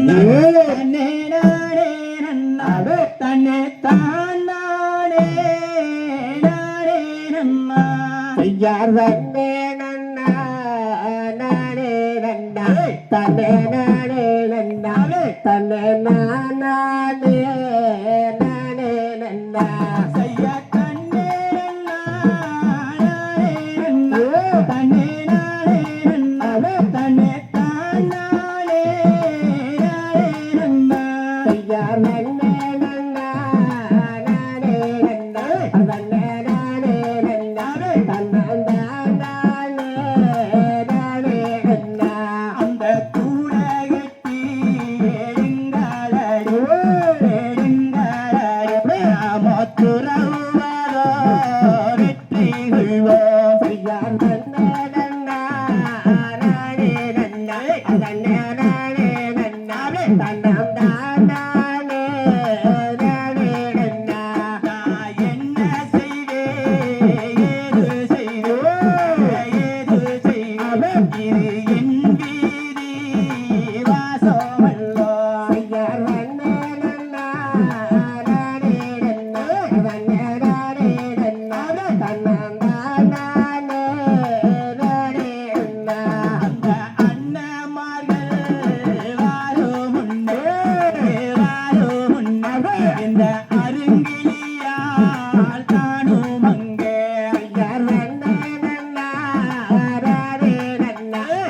தன்னே நானே நன்னாவே தன்னே தான் நானே நானே நம்மா செய்யார் தன்னே நன்னா. நானே. நானே நன்னா.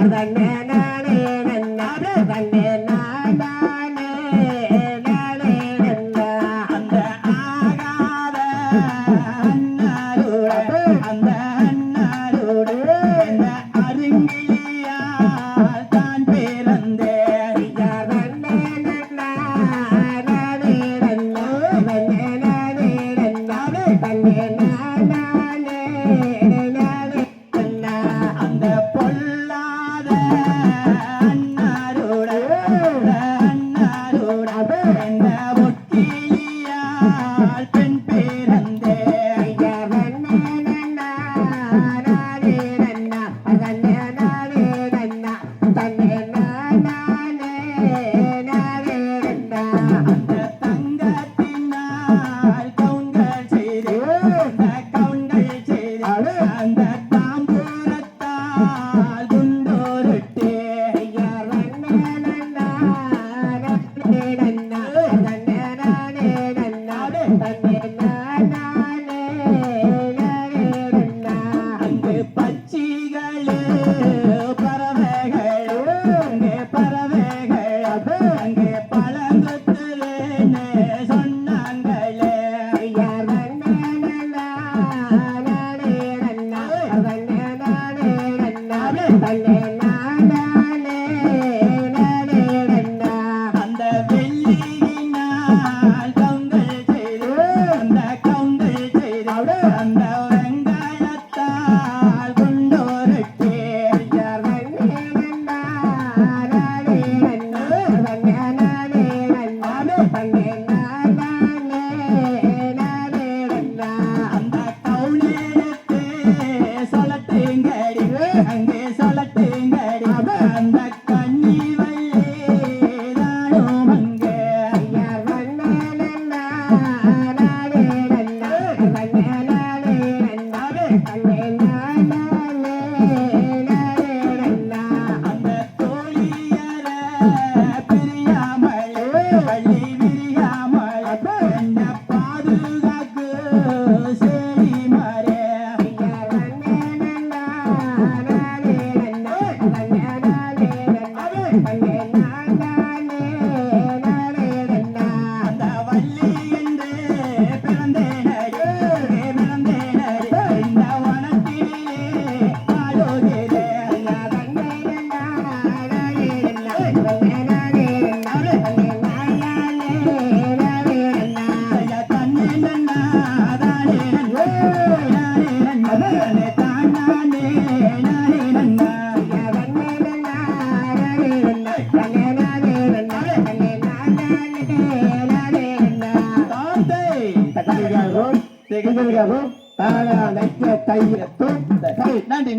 Thank you. கட்சிகளே வந்ததுக்காக தாரா நக்கிய தையத்தும் நன்றி.